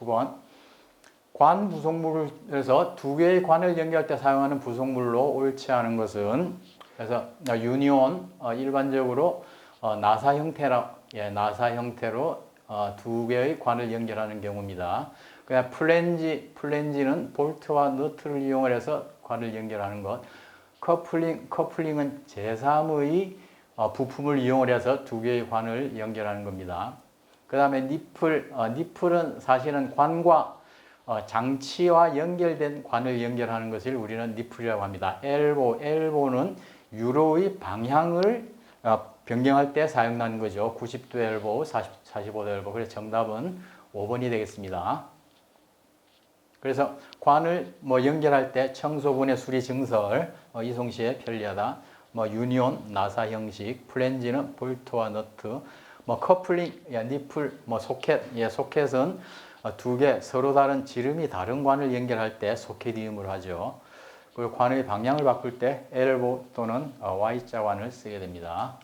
9번 관 부속물에서 두 개의 관을 연결할 때 사용하는 부속물로 옳지 않은 것은 그래서 유니온 어, 일반적으로 어, 나사 형태라 예, 나사 형태로 어, 두 개의 관을 연결하는 경우입니다. 그냥 플랜지 플랜지는 볼트와 너트를 이용해서 관을 연결하는 것. 커플링 커플링은 제3의 어, 부품을 이용해서 두 개의 관을 연결하는 겁니다. 그 다음에 니플, 어, 니플은 사실은 관과 어, 장치와 연결된 관을 연결하는 것을 우리는 니플이라고 합니다. 엘보, 엘보는 유로의 방향을 어, 변경할 때 사용하는 거죠. 90도 엘보, 40, 45도 엘보. 그래서 정답은 5번이 되겠습니다. 그래서 관을 뭐 연결할 때 청소분해 수리 증설, 어, 이송시에 편리하다. 뭐 유니온, 나사 형식, 플랜지는 볼트와 너트, 뭐 커플링, 예, 니플, 뭐 소켓, 예, 소켓은 어, 두개 서로 다른 지름이 다른 관을 연결할 때 소켓 이음을 하죠. 그리고 관의 방향을 바꿀 때 엘보 또는 어, Y자 관을 쓰게 됩니다.